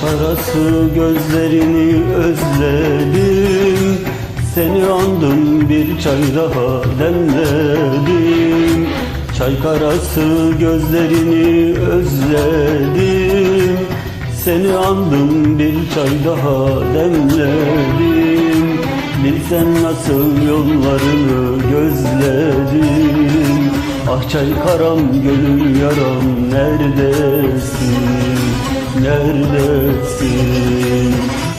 Karası gözlerini özledim Seni andım bir çay daha demledim. Çay karası gözlerini özledim Seni andım bir çay daha demledim. Bilsen nasıl yollarını gözledim. Ah çay karam gönül yaram neredesin neredesin?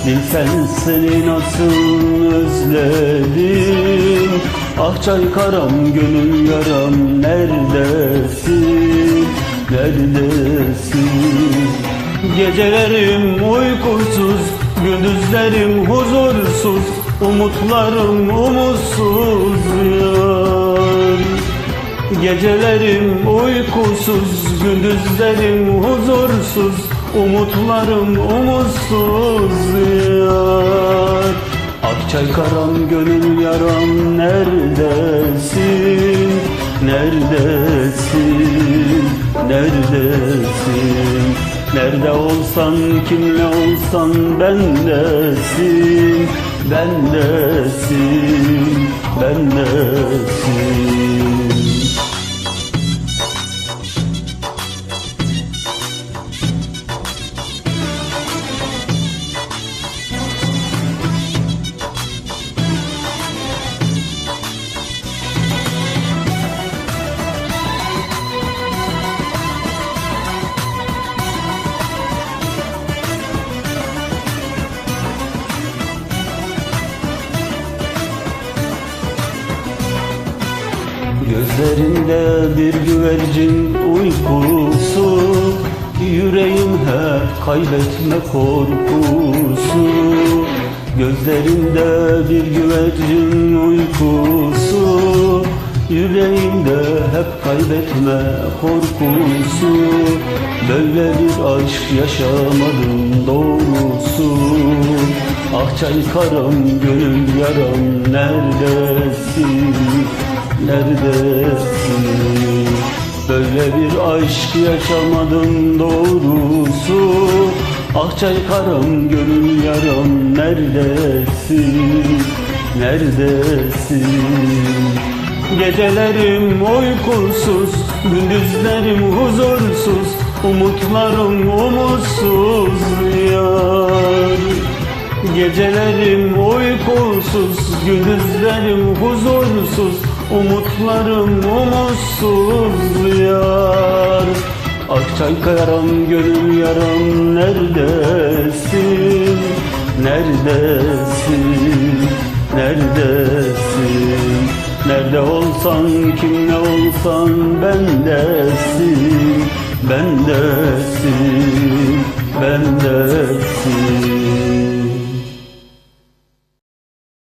Bilsen seni nasıl özledim? Ah çay karam gönül yaram neredesin? Neredesin? Gecelerim uykusuz gündüzlerim huzursuz Umutlarım umutsuz yar. Gecelerim uykusuz, gündüzlerim huzursuz Umutlarım umutsuz yar Akçay karam gönül yaram neredesin? Neredesin? Neredesin? Nerede olsan kimle olsan bendesin Bendesin, bendesin Gözlerinde bir güvercin uykusu Yüreğim hep kaybetme korkusu. Gözlerinde bir güvercin uykusu Yüreğimde hep kaybetme korkusu. Böyle bir aşk yaşamadım doğrusu. Ah çay karam gönül yaram neredesin neredesin Böyle bir aşk yaşamadım doğrusu. Ah çay karam gönül yaram neredesin? Neredesin? Gecelerim uykusuz, gündüzlerim huzursuz Umutlarım umutsuz yar Gecelerim uykusuz, gündüzlerim huzursuz Umutlarım umutsuz yar Akçay karam gönül yaram neredesin? Neredesin? Neredesin? Nerede olsan kimle olsan bendesin Bendesin, bendesin